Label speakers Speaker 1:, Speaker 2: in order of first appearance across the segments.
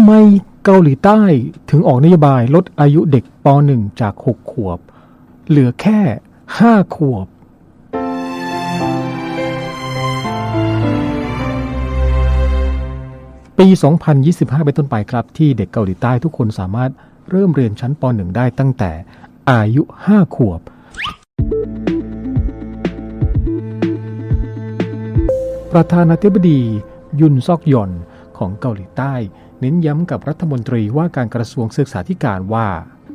Speaker 1: ำไมเกาหลีใต้ถึงออกนโยบายลดอายุเด็กป .1 จาก 6 ขวบ เหลือแค่ 5 ขวบ ปี 2025 เป็นต้นไปครับ ที่เด็กเกาหลีใต้ทุกคนสามารถเริ่มเรียนชั้นป .1 ได้ตั้งแต่อายุ 5 ขวบ ประธานาธิบดียุนซอกยอนของเกาหลีใต้ เน้นย้ำกับรัฐมนตรีว่าการกระทรวงศึกษาธิการว่า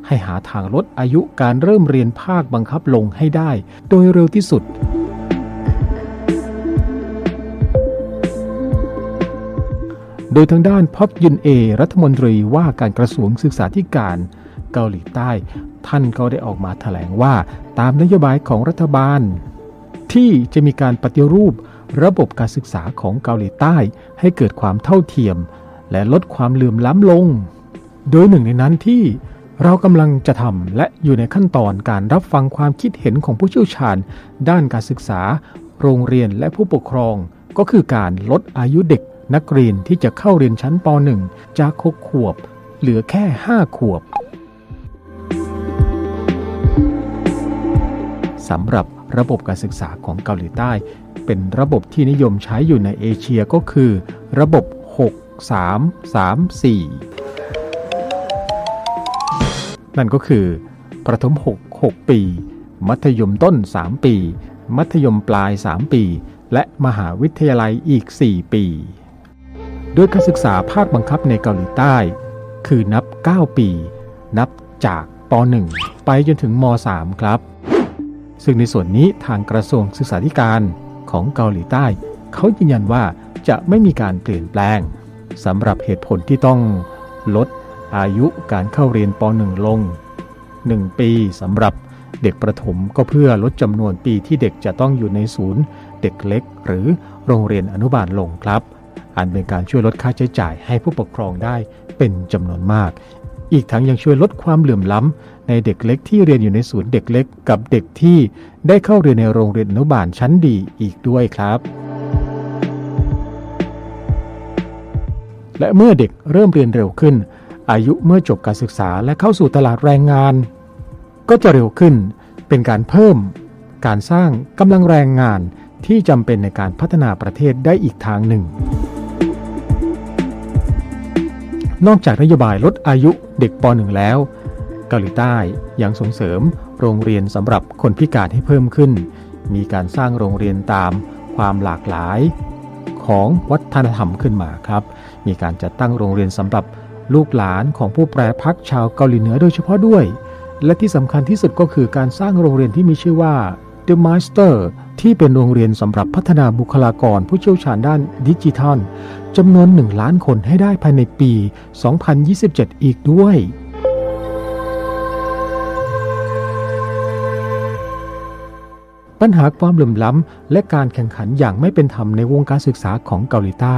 Speaker 1: ให้หาทางลดอายุการเริ่มเรียนภาคบังคับลงให้ได้ โดยเร็วที่สุด โดยทางด้านพับยุนเอรัฐมนตรีว่าการกระทรวงศึกษาธิการเกาหลีใต้ ท่านก็ได้ออกมาแถลงว่าตามนโยบายของรัฐบาล ที่จะมีการปฏิรูประบบการศึกษาของเกาหลีใต้ให้เกิดความเท่าเทียม และลดความเหลื่อมล้ำลง โดยหนึ่งในนั้นที่เรากำลังจะทำและอยู่ในขั้นตอนการรับฟังความคิดเห็นของผู้เชี่ยวชาญ ด้านการศึกษา โรงเรียนและผู้ปกครอง ก็คือการลดอายุเด็กนักเรียนที่จะเข้าเรียนชั้นป .1 จาก 6 ขวบ เหลือแค่ 5 ขวบสำหรับระบบการศึกษาของเกาหลีใต้ เป็นระบบที่นิยมใช้อยู่ในเอเชียก็คือ ระบบ 6 3 3 4 นั่นก็คือ ประถม 6 6 ปี มัธยมต้น 3 ปี มัธยมปลาย 3 ปี และมหาวิทยาลัยอีก 4 ปี โดยการศึกษาภาคบังคับในเกาหลีใต้ คือนับ 9 ปี นับจากป .1 ไปจนถึงม .3 ครับ ซึ่งในส่วนนี้ทางกระทรวงศึกษาธิการของเกาหลีใต้ เขายืนยันว่าจะไม่มีการเปลี่ยนแปลง สำหรับเหตุผลที่ต้องลดอายุการเข้าเรียนป .1 ลง 1 ปีสำหรับเด็กประถมก็เพื่อลดจำนวนปีที่เด็กจะต้องอยู่ในศูนย์ เด็กเล็ก หรือโรงเรียนอนุบาลลงครับ อันเป็นการช่วยลดค่าใช้จ่ายให้ผู้ปกครองได้เป็นจำนวนมาก อีกทั้งยังช่วยลดความเหลื่อมล้ำในเด็กเล็กที่เรียนอยู่ในศูนย์เด็กเล็ก กับเด็กที่ได้เข้าเรียนในโรงเรียนอนุบาลชั้นดีอีกด้วยครับ และเมื่อเด็กเริ่มเรียนเร็วขึ้น อายุเมื่อจบการศึกษาและเข้าสู่ตลาดแรงงาน ก็จะเร็วขึ้น เป็นการเพิ่ม การสร้างกำลังแรงงานที่จำเป็นในการพัฒนาประเทศได้อีกทางหนึ่ง นอกจากนโยบายลดอายุเด็กป .1 แล้ว เกาหลีใต้ยังส่งเสริมโรงเรียนสำหรับคนพิการให้เพิ่มขึ้น มีการสร้างโรงเรียนตามความหลากหลาย ของวัฒนธรรมขึ้นมาครับ มีการจัดตั้งโรงเรียนสำหรับลูกหลานของผู้แปรพักชาวเกาหลีเหนือโดยเฉพาะด้วย และที่สำคัญที่สุดก็คือการสร้างโรงเรียนที่มีชื่อว่า The Master ที่เป็นโรงเรียนสำหรับพัฒนาบุคลากรผู้เชี่ยวชาญด้านดิจิทัลจำนวน 1 ล้านคนให้ได้ภายในปี 2027 อีกด้วย ปัญหาความเหลื่อมล้ำ และการแข่งขันอย่างไม่เป็นธรรมในวงการศึกษาของเกาหลีใต้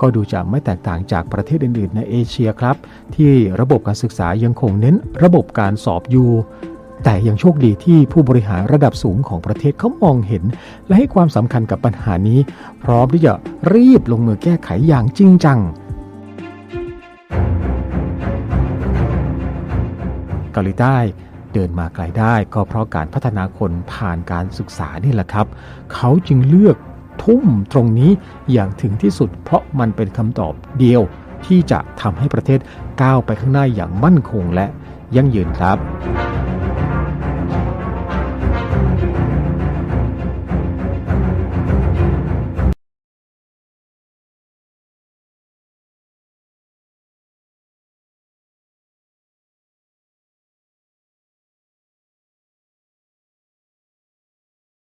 Speaker 1: ก็ดูจะไม่แตกต่างจากประเทศอื่นๆ ในเอเชียครับ ที่ระบบการศึกษายังคงเน้นระบบการสอบอยู่แต่ยังโชคดีที่ผู้บริหารระดับสูงของประเทศเขามองเห็น และให้ความสำคัญกับปัญหานี้ พร้อมที่จะรีบลงมือแก้ไขอย่างจริงจังเกาหลีใต้ เดินมาไกลได้ก็เพราะการพัฒนาคนผ่านการศึกษานี่แหละครับ เขาจึงเลือกทุ่มตรงนี้อย่างถึงที่สุด เพราะมันเป็นคำตอบเดียวที่จะทำให้ประเทศก้าวไปข้างหน้าอย่างมั่นคงและยั่งยืนครับ